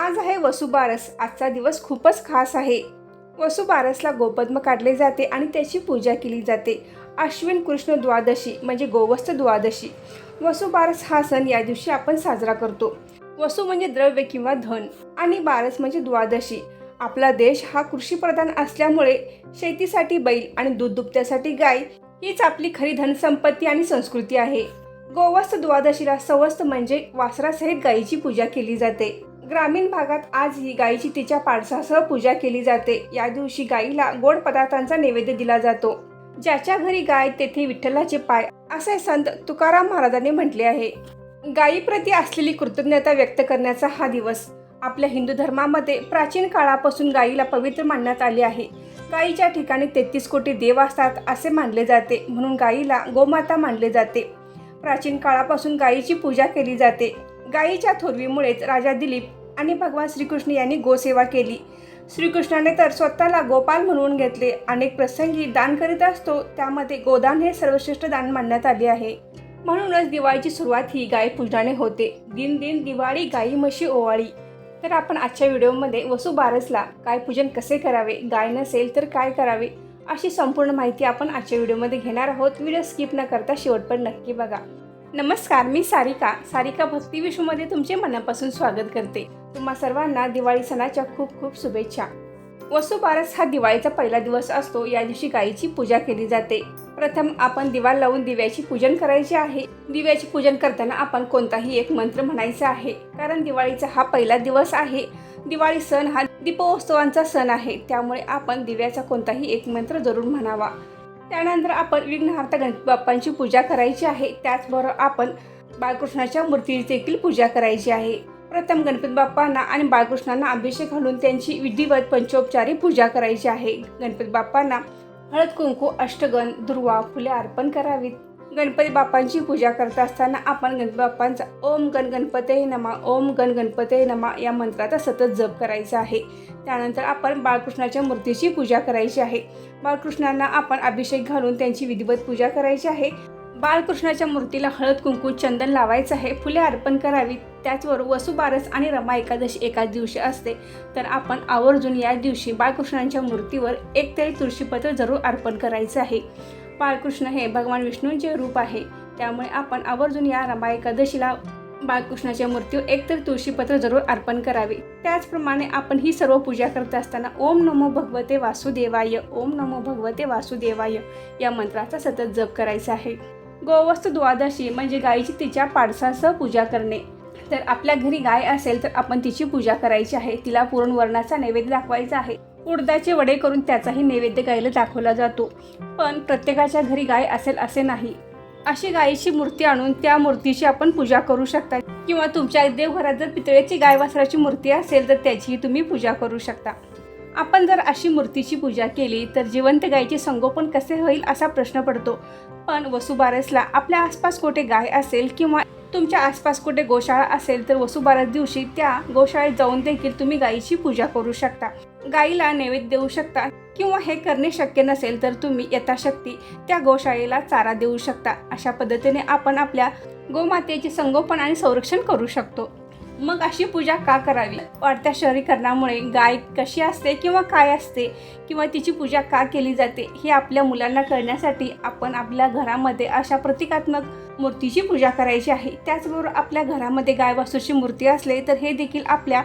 आज आहे वसुबारस. आजचा दिवस खूपच खास आहे. वसुबारसला गोपद्म काढले जाते आणि त्याची पूजा केली जाते. अश्विन कृष्ण द्वादशी म्हणजे गोवस्त द्वादशी. वसुबारस हा सण या दिवशी आपण साजरा करतो. वसू म्हणजे द्रव्य किंवा धन आणि बारस म्हणजे द्वादशी. आपला देश हा कृषीप्रधान असल्यामुळे शेतीसाठी बैल आणि दूध दुभत्यासाठी गाय हीच आपली खरी धनसंपत्ती आणि संस्कृती आहे. गोवस्त द्वादशीला सवस्त म्हणजे वासरासहित गायीची पूजा केली जाते. ग्रामीण भागात आजही गायीची तिच्या पाडसासह पूजा केली जाते. या दिवशी गायीला गोड पदार्थांचा नैवेद्य दिला जातो. ज्याच्या घरी गाय तेथे विठ्ठलाचे पाय असे संत तुकाराम महाराजांनी म्हटले आहे. गायीप्रती असलेली कृतज्ञता व्यक्त करण्याचा हा दिवस आपल्या हिंदू धर्मामध्ये प्राचीन काळापासून गायीला पवित्र मानण्यात आले आहे. गायीच्या ठिकाणी तेहतीस कोटी देव असतात असे मानले जाते. म्हणून गायीला गोमाता मानले जाते. प्राचीन काळापासून गायीची पूजा केली जाते. गायीच्या थोरवीमुळेच राजा दिलीप आणि भगवान श्रीकृष्ण यांनी गोसेवा केली. श्रीकृष्णाने तर स्वतःला गोपाल म्हणून घेतले. अनेक प्रसंगी दान करीत असतो त्यामध्ये गोदान हे सर्वश्रेष्ठ दान मानण्यात आले आहे. म्हणूनच दिवाळीची सुरुवात ही गाय पूजनाने होते. दिन दिन दिवाळी गाई म्हशी ओवाळी. तर आपण आजच्या व्हिडिओमध्ये वसुबारसला गाय पूजन कसे करावे गाय नसेल तर काय करावे अशी संपूर्ण माहिती आपण आजच्या व्हिडिओमध्ये घेणार आहोत. व्हिडिओ स्किप न करता शेवटपर्यंत नक्की बघा. नमस्कार मी सारिका. सारिका भक्ती विश्वमध्ये तुमचे मनापासून स्वागत करते. तुम्हा सर्वांना दिवाळी सणाच्या खूप खूप शुभेच्छा. वसुबारस हा दिवाळीचा पहिला दिवस असतो या दिवशी गायीची पूजा केली जाते. प्रथम आपण दिवा लावून दिव्याची पूजन करायचे आहे. दिव्याचे पूजन करताना आपण कोणताही एक मंत्र म्हणायचा आहे कारण दिवाळीचा हा पहिला दिवस आहे. दिवाळी सण हा दीपोत्सवांचा सण आहे त्यामुळे आपण दिव्याचा कोणताही एक मंत्र जरूर म्हणावा. त्यानंतर आपण विघ्नहार्थ गणपती बाप्पांची पूजा करायची आहे त्याचबरोबर आपण बाळकृष्णाच्या मूर्तीची देखील पूजा करायची आहे. प्रथम गणपती बाप्पांना आणि बाळकृष्णांना अभिषेक घालून त्यांची विधिवत पंचोपचारी पूजा करायची आहे. गणपती बाप्पांना हळद कुंकू अष्टगण दुर्वा फुले अर्पण करावीत. गणपती बाप्पांची पूजा करत असताना आपण गणपती बाप्पांचा ओम गण गणपते नमा ओम गण गणपते नमा या मंत्राचा सतत जप करायचा आहे. त्यानंतर आपण बाळकृष्णाच्या मूर्तीची पूजा करायची आहे. बाळकृष्णांना आपण अभिषेक घालून त्यांची विधिवत पूजा करायची आहे. बाळकृष्णाच्या मूर्तीला हळद कुंकू चंदन लावायचं आहे. फुले अर्पण करावीत. त्याचबरोबर वसुबारस आणि रमा एकादशी एकाच दिवशी असते. तर आपण आवर्जून या दिवशी बाळकृष्णांच्या मूर्तीवर एक तरी तुळशीपत्र जरूर अर्पण करायचं आहे. बाळकृष्ण हे भगवान विष्णूंचे रूप आहे. त्यामुळे आपण आवर्जून या रमा एकादशीला बाळकृष्णाच्या मूर्तीवर एकतर तुळशीपत्र जरूर अर्पण करावे. त्याचप्रमाणे आपण ही सर्व पूजा करत असताना ओम नमो भगवते वासुदेवाय ओम नमो भगवते वासुदेवाय या मंत्राचा सतत जप करायचा आहे. गोवस्त द्वादशी म्हणजे गायीची तिच्या पाडसासह पूजा करणे. तर आपल्या घरी गाय असेल तर आपण तिची पूजा करायची आहे. तिला पूर्ण वर्णाचा नैवेद्य दाखवायचा आहे. उडदाचे वडे करून त्याचाही नैवेद्य गायीला दाखवला जातो. पण प्रत्येकाच्या घरी गाय असेल असे नाही. अशी गायीची मूर्ती आणून त्या मूर्तीची आपण पूजा करू शकता. किंवा तुमच्या देवघरात जर पितळेची गाय वासराची मूर्ती असेल तर त्याचीही तुम्ही पूजा करू शकता. आपण जर अशी मूर्तीची पूजा केली तर जिवंत गायीचे संगोपन कसे होईल असा प्रश्न पडतो. पण वसुबारसला आपल्या आसपास कुठे गाय असेल किंवा तुमच्या आसपास कुठे गोशाळा असेल तर वसुबारस दिवशी त्या गोशाळेत जाऊन देखील तुम्ही गायीची पूजा करू शकता. गायीला नैवेद्य देऊ शकता किंवा हे करणे शक्य नसेल तर तुम्ही यथाशक्ती त्या गोशाळेला चारा देऊ शकता. अशा पद्धतीने आपण आपल्या गोमातेचे संगोपन आणि संरक्षण करू शकतो. मग अशी पूजा का करावी? वाढत्या शहरीकरणामुळे गाय कशी असते किंवा काय असते किंवा तिची पूजा का केली जाते हे आपल्या मुलांना कळण्यासाठी आपण आपल्या घरामध्ये अशा प्रतिकात्मक मूर्तीची पूजा करायची आहे. त्याचबरोबर आपल्या घरामध्ये गाय वासूची मूर्ती असले तर हे देखील आपल्या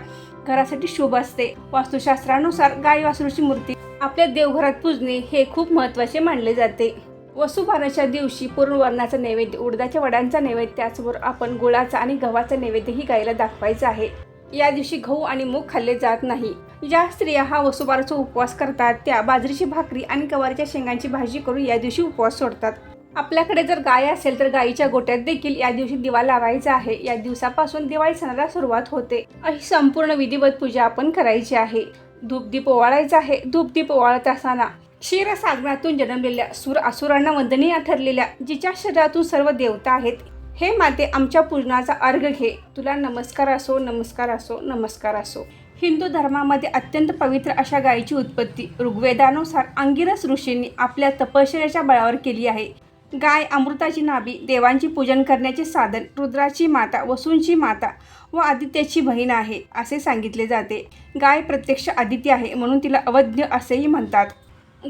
घरासाठी शुभ असते. वास्तुशास्त्रानुसार गाय वासरूची मूर्ती आपल्या देवघरात पूजणे हे खूप महत्त्वाचे मानले जाते. वसुबाराच्या दिवशी पूर्णवर्णाचा नैवेद्य उडदाच्या वड्यांचा नैवेद्य त्याचबरोबर आपण गुळाचा आणि गव्हाचा नैवेद्यही गायला दाखवायचा आहे. या दिवशी गहू आणि मूग खाल्ले जात नाही. ज्या स्त्रिया हा वसुबाराचा उपवास करतात त्या बाजरीची भाकरी आणि गवारीच्या शेंगांची भाजी करून या दिवशी उपवास सोडतात. आपल्याकडे जर गाय असेल तर गायीच्या गोट्यात देखील या दिवशी दिवा लावायचा आहे. या दिवसापासून दिवाळी सणाला सुरुवात होते. अशी संपूर्ण विधिवत पूजा आपण करायची आहे. धूपदीप ओवाळायचा आहे. धूपदीप ओवाळत असताना क्षीरसागरातून जन्मलेल्या सुर असुरांना वंदनीय ठरलेल्या जिच्या शरीरातून सर्व देवता आहेत हे माते आमच्या पूजनाचा अर्घ घे. तुला नमस्कार असो नमस्कार असो नमस्कार असो. हिंदू धर्मामध्ये अत्यंत पवित्र अशा गायीची उत्पत्ती ऋग्वेदानुसार अंगिरस ऋषींनी आपल्या तपश्चर्याच्या बळावर केली आहे. गाय अमृताची नाभी देवांची पूजन करण्याचे साधन रुद्राची माता वसूंची माता व आदित्याची बहीण आहे असे सांगितले जाते. गाय प्रत्यक्ष आदित्य आहे म्हणून तिला अवज्ञ असेही म्हणतात.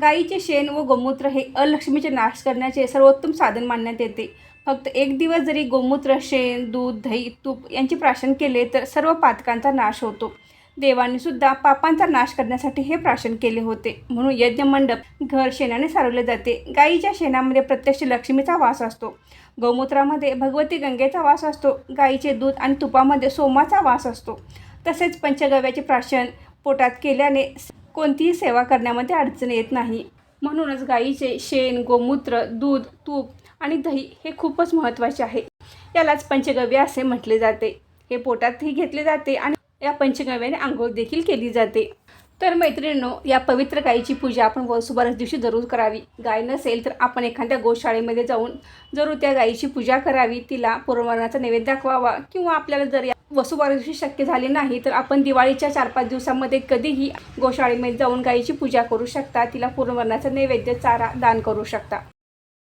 गाईचे शेण व गोमूत्र हे अलक्ष्मीचे नाश करण्याचे सर्वोत्तम साधन मानण्यात येते. फक्त एक दिवस जरी गोमूत्र शेण दूध दही तूप यांचे प्राशन केले तर सर्व पातकांचा नाश होतो. देवांनी सुद्धा पापांचा नाश करण्यासाठी हे प्राशन केले होते. म्हणून यज्ञमंडप घर शेणाने सारवले जाते. गाईच्या शेणामध्ये प्रत्यक्ष लक्ष्मीचा वास असतो. गौमूत्रामध्ये भगवती गंगेचा वास असतो. गाईचे दूध आणि तुपामध्ये सोमाचा वास असतो. तसेच पंचगव्याचे प्राशन पोटात केल्याने कोणतीही सेवा करण्यामध्ये अडचण येत नाही. म्हणूनच गाईचे शेण गोमूत्र दूध तूप आणि दही हे खूपच महत्त्वाचे आहे. यालाच पंचगव्य असे म्हटले जाते. हे पोटातही घेतले जाते आणि या पंचगव्याने आंघोळ देखील केली जाते. तर मैत्रिणींनो या पवित्र गायीची पूजा आपण वसुबारस दिवशी जरूर करावी. गाय नसेल तर आपण एखाद्या गोशाळेमध्ये जाऊन जरूर त्या गायीची पूजा करावी. तिला पुरवणाचा नैवेद्य दाखवावा किंवा आपल्याला जर या वसुबारशी शक्य झाले नाही तर आपण दिवाळीच्या चार पाच दिवसामध्ये कधीही गोशाळेमध्ये जाऊन गाईची पूजा करू शकता. तिला पूर्णवर्णाचा नैवेद्य चारा दान करू शकता.